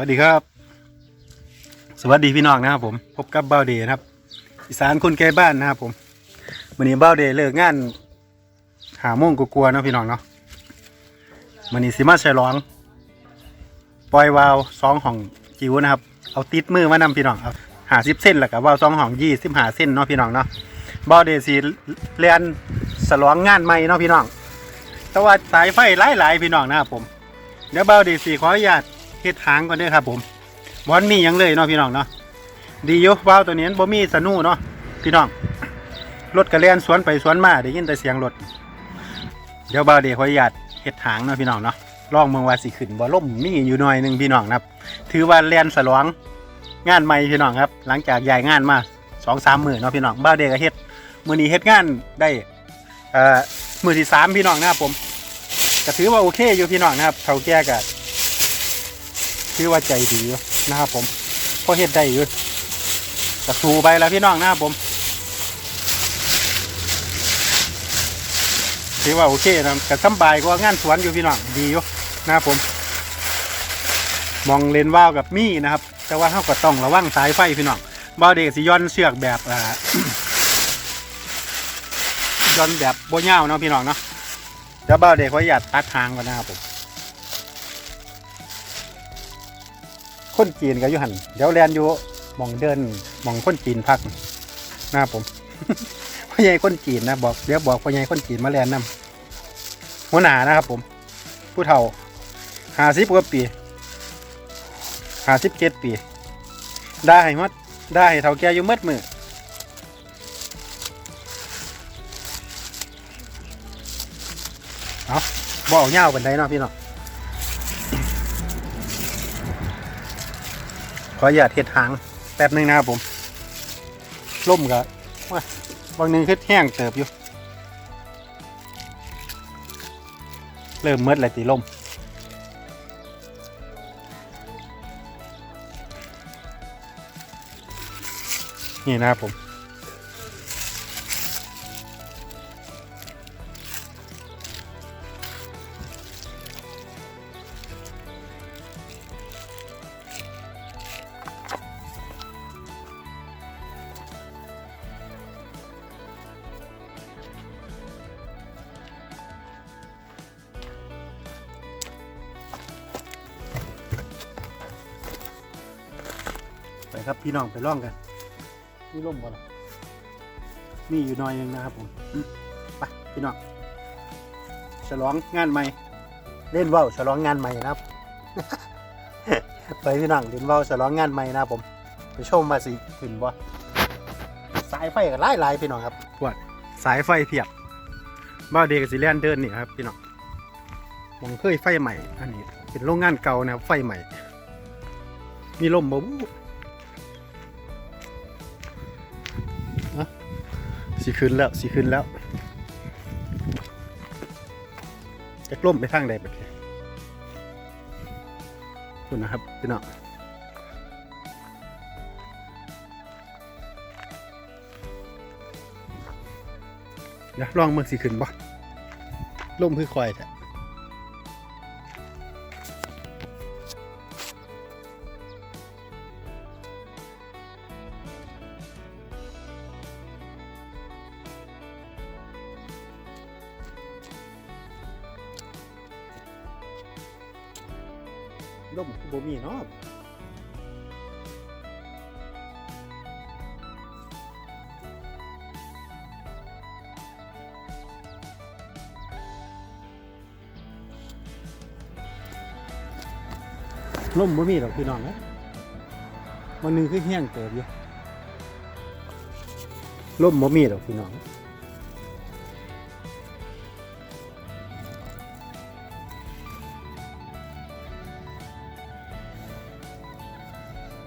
สวัสดีครับ สวัสดีพี่น้องนะครับผม พบกับเบ้าเดย์นะครับ อีสานคนไกลบ้านนะครับผมวันนี้เบ้าเดย์เลิกงานหาโมงกลัวๆเนาะพี่น้องเนาะวันนี้สิมาฉลอง ปล่อยวาวสองของจิ๋วนะครับ เอาติดมือมานำพี่น้องเอาหาสิบเส้นแล้วกับวาวสองของยี่สิบหาเส้นเนาะพี่น้องเนาะเบ้าเดย์สิเรียนฉลองงานใหม่เนาะพี่น้อง แต่ว่าสายไฟหลายๆพี่น้องนะครับผม เดี๋ยวเบ้าเดย์สิขออนุญาต เฮ็ดหางก่อนเด้อครับ ผมบอนมียังเลยเนาะพี่น้องเนาะดีอยู่ว้าวตัวนี้บ่มีสนูเนาะพี่น้องรถกระเลียนสวนไปสวนมาได้ยินแต่เสียงรถเดี๋ยวบ้าวเดย์ขออนุญาตเฮ็ดหางเนาะพี่น้องเนาะลองเมืองว่าสิขึ้นบ่ล่มมีอยู่หน่อยหนึงพี่น้องนะครับ ถือว่าเรียนสลองงานใหม่พี่น้องครับ หลังจากย้ายงานมาสองสามมื้อเนาะพี่น้องบ้าวเดย์ก็เฮ็ดมื้อนี้เฮ็ดงานได้เอ่อมื้อที่สามพี่น้องนะครับผมก็ถือว่าโอเคอยู่พี่น้องนะครับเฒ่าแก่ก็ ถือว่าใจดีอยู่นะครับผมพอเฮ็ดได้อยู่ก็สู้ไปแล้วพี่น้องนะครับผมถือว่าโอเคนะก็สำบายกว่างานสวนอยู่พี่น้องดีอยู่นะครับผม มองเลนว่าวกับมี่นะครับ แต่ว่าเขาก็ต้องระวังสายไฟพี่น้องบ่าวเด็กสิย้อนเชือกแบบอ่าย้อนแบบโบเง่าวเนาะพี่น้องเนาะเดี๋ยวบ่าวเด็กเขาอยากตัดทางก่อนนะครับผม คนจีนก็อยู่หันเดี๋ยวแลนอยู่มองเดินมองคนจีนพักนะครับผมพ่อใหญ่คนจีนนะบอกเดี๋ยวบอกพ่อใหญ่คนจีนมาแลนนำหัวหน้านะครับผม ผู้เฒ่าห้าสิบกว่าปีห้าสิบเจ็ดปี ได้หมดได้เฒ่าแก่อยู่มืดมือเอาบอกเงาวกันไดเนาะพี่เนาะ ขออย่าเทศทางแป๊บหนึงนะครับผมล่มกับว่าบางนึงคือแห้งเติบอยู่ เริ่มมืดเลยตีล่มนี่นะครับผม ครับพี่น้องไปล่องกันนี่ล่มบ่ล่ะมีอยู่หน่อยหนึงนะครับผมอืมไปพี่น้องฉลองงานใหม่ เล่นว่าวฉลองงานใหม่นะครับไปพี่น้องเล่นว่าวฉลองงานใหม่นะครับผมไปชมมาสิขึ้นบ่สายไฟกันหลายๆพี่น้องครับว่าสายไฟเพียบบ้าวเด็กกับสิเลียนเดินนี่ครับพี่น้องมองเคยไฟใหม่อันนี้เป็นโรงงานเก่านะครับไฟใหม่ มีลมบ่ สีขึ้นแล้วสีขึ้นแล้วจะกล่มไปทางใดไปคุณนะครับพี่น้องเดี๋ยวลองเมืองสีขึ้นบ่ลมคือคอยแท้ ล่มบ่มีเนาะล่มบ่มีหรอกพี่น้องนะวันนึงคือเฮี้งเติบอยู่ล่มบ่มีหรอกพี่น้อง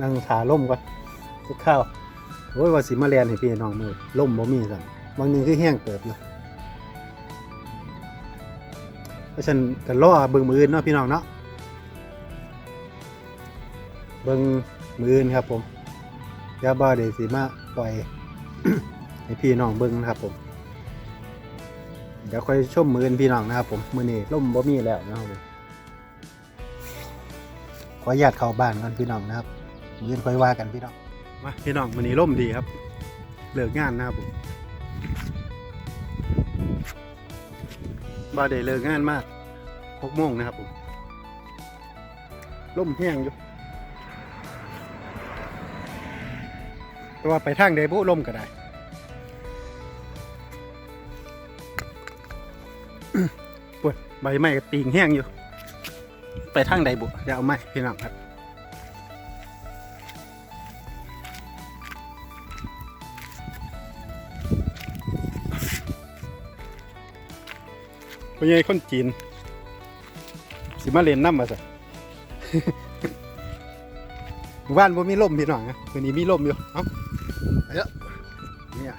นั่งขาล่มก่อนทุกข้าวโอ้ยว่าสิมาเรียนให้พี่น้องมือล่มบ่มีสั่นบางนึงคือแห้งเติบอยู่เพราะฉะนันก็รอเบิ่งมืออื่นเนาะพี่น้องเนาะเบิ่งมืออื่นครับผมยวบ่เดี๋ยวสิมาปล่อยให้พี่น้องเบิ่งนะครับผมเดี๋ยวค่อยชมมืออื่นพี่น้องนะครับผมมือนี้ล่มบ่มีแล้วนะครับผมขออนุญาตเข้าบ้านกันพี่น้องนะครับ ยืนค่อยว่ากันพี่น้องมาพี่น้องวันนี้ร่มดีครับเลิกงานนะครับผมบ่ได้เลิกงานมากหกโมงนะครับผมร่มแห้งอยู่แต่ว่าไปทางใดบุร่มก็ได้ปวดใบไม้ก็ตีงแห้งอยู่ ไปทางใดบุจะเอาไม้พี่น้องครับ พ่อใหญ่คนจีน สิมาเล่นน้ำมาสิว่านบ่มีลมพี่น้องนะวันนี้มีลมอยู่ เอ้าเถอะเนี่ย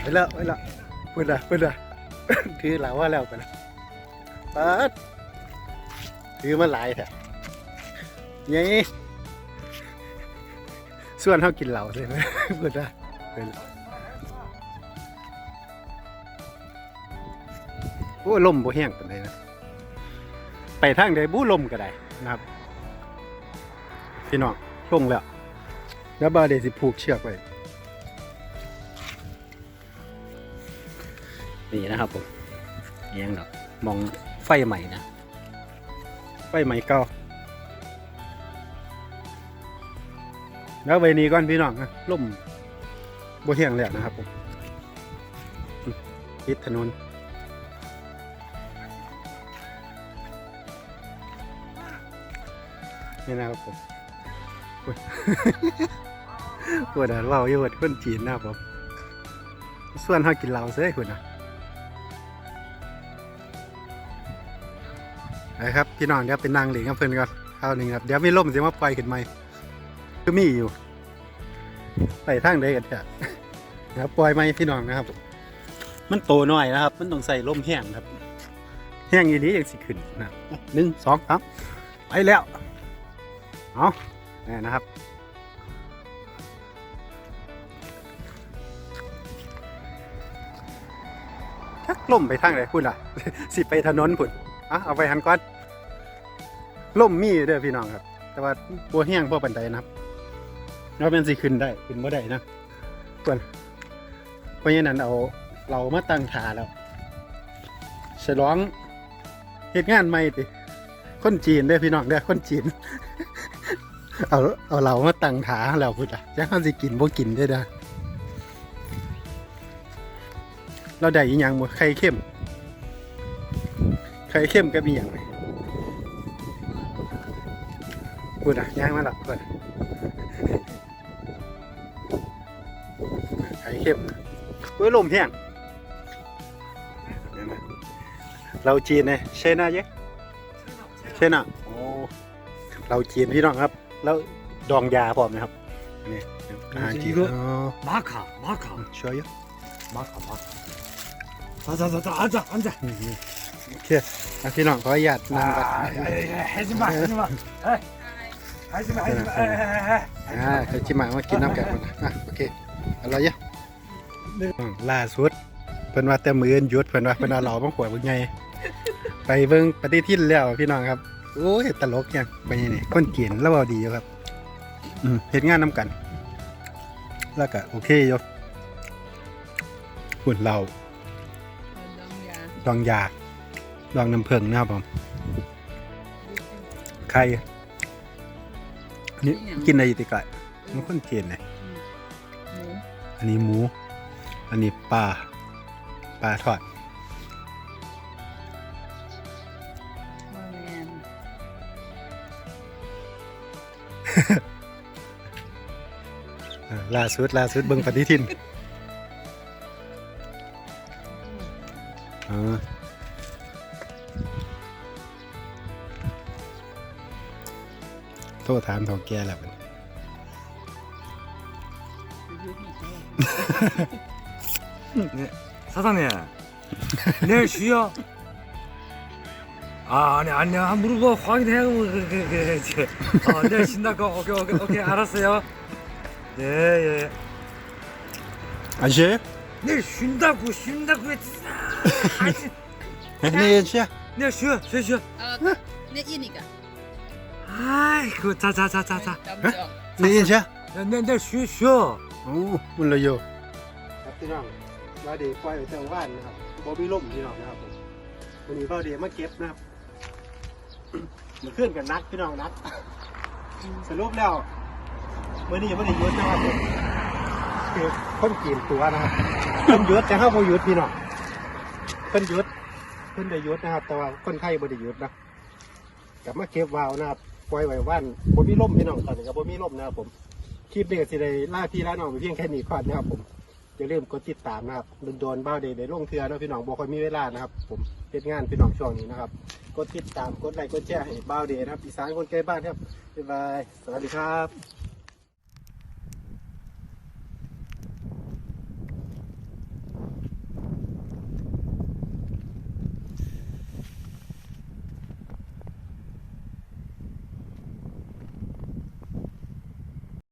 ไปแล้วไปแล้วเปิดละเปิดละถือเหลาว่าแล้วไปแล้วปัดถือมาหลายแท้ยัย ส่วนเขากินเหล้าใช่ไหมเปิดละเปิดละโอ้ลมบ่แห้งปานใดนะ ไปทางใดบู้ลมก็ได้นะครับ พี่น้องลงแล้ว แล้วบาเดยวสิผูกเชือกไว้ นี่นะครับผมเอียงดอกมองไฟใหม่นะ ไฟใหม่เก่า แล้วใบนี้ก่อนพี่น้องนะล่มบเที่ยงแล้วนะครับผมปิดถนนนี่นะครับผมอุ๊ยปวดอะเราอยู่กับคนจีนนะครับผมส่วนเขากินเหล้าเซ้ยคุณนะนะครับพี่น้องเดี๋ยวเป็นนางเหลียงกับเพื่อนก่อนเอาหนึ่งครับเดี๋ยวไม่ล่มเสียมาปล่อยขึ้นไหม คือมีอยู่ ไปทางใดกันเถอะนะครับปล่อยไหมพี่น้องนะครับ มันโตหน่อยนะครับ มันต้องใส่ล่มแห้งครับ แห้งอย่างนี้ยังสิขึ้นนะหนึ่งสองสามไปแล้วเอานี่นะครับทักล่มไปทางไหนพุ่นล่ะ สิไปถนนพุ่นอะเอาไปหันก่อนล่มมีเด้อพี่น้องครับ แต่ว่าบัวแห้งพวกปันไดนะครับ เราเป็นสิขึ้นได้ขึ้นบ่ได้นะส่วนเพราะฉะนั้นเอาเรามาตั้งขาแล้วฉลองเหตุงานใหม่ติคนจีนเด้อพี่น้องเด้อคนจีน เอาเอาเรามาตั้งขาแล้วพุ่นล่ะจะเขาสิกินบ่กินได้อนะเราได้อีหยังบ่ไข่เข้มไข่เข้มก็มีอย่างไรพูดอะย่างมาหลับก่อน ข็บเว้ยลมแห้งเราจีนเนี่ยใช่น่าเยอะใช่น่าเราจีนพี่น้องครับ แล้วดองยาพร้อมไหมครับนี่อาจีนมาขามาขาช่วยเยอะมาขามาจ้าจ้าจ้าอันจ้าจ้าโอเคพี่น้องขออนุญาตนั่งกันให้จิมาให้จิมาเฮ้ยให้จิมาให้จิมาเฮ้ยให้จิมามากินน้ำแกงก่อนนะโอเคอร่อยเยอะ ล่าสุดเพิ่นว่าแต่มืออนหยุดเพิ่นว่าเพิ่นเอาเหล่าบังขวดบังไงไปเบิ่งปฏิทินแล้วพี่น้องครับโอ้ยตลกยังไปยังนี่คนเกียนแล้วเบาดีอยู่ครับอืมเฮ็ดงานน้ำกัน แล้วก็โอเคอยู่หุ่นเราดองยาดองน้ำผึ้งนะครับผมไข่อันนี่กินอะไรอยู่ติกะมันคนเกียนเลยอันนี้หมู อันนี้ปลาปลาทอดอ่าล่าสุดล่าสุดเบิ่งปฏิทินอ่าโทษถามเท่าแก่แล้วบัด 네. 사장님. 내일 쉬어? 아 아니 아니야 한 물어봐 확인해야고 그그그지 그, 그, 그, 어, 내일 쉰다고? 오케이 오케이 오케이 알았어요. 예예. 예. 아저씨? 내일 쉰다고 쉰다고 했잖아 아직 네 아저씨? 내일 쉬어 쉬어 쉬어. 어, 네? 내 이니까. 아이고 자자자자자. 남자. 네 아저씨 내일 쉬어 쉬어. 오 몰라요. 아, บพี่น้องบาวเดย์ปล่อยไว้เจ้าว่านนะครับบอบี้ล่มพี่น้องนะครับผมวันนี้บาวเดย์มาเก็บนะครับมันขึ้นกันนักพี่น้องนักสรุปแล้วมื่อนี้ยังไม่ได้ยุดนะครับผมคือคนกินตัวนะครับเพิ่นยุดแต่เข้าพอยุดพี่น้องเพิ่นยุดเพิ่นได้ยุดนะครับ แต่ว่าคนไข้บ่ได้ยุดนะกลับมาเก็บวาวนะครับปล่อยไว้ว่านบ่มีล่มพี่น้องตอนนี้ก็บ่มีล่มนะครับผมคลิปนี้ก็สิได้ล่าพี่ล่าน้องไปเพียงแค่นี้ก่อนนะครับผม อย่าลืมกดติดตามนะครับโดนๆบ้าเดย์ได้ลงเทือเนาะพี่น้องบ่ค่อยมีเวลานะครับ ผมเฮ็ดงานพี่น้องช่วงนี้นะครับกดติดตามกดไลค์กดแชร์ให้บ้าเดย์นะครับอีสานคนใกล้บ้านครับบ๊ายบายสวัสดีครับ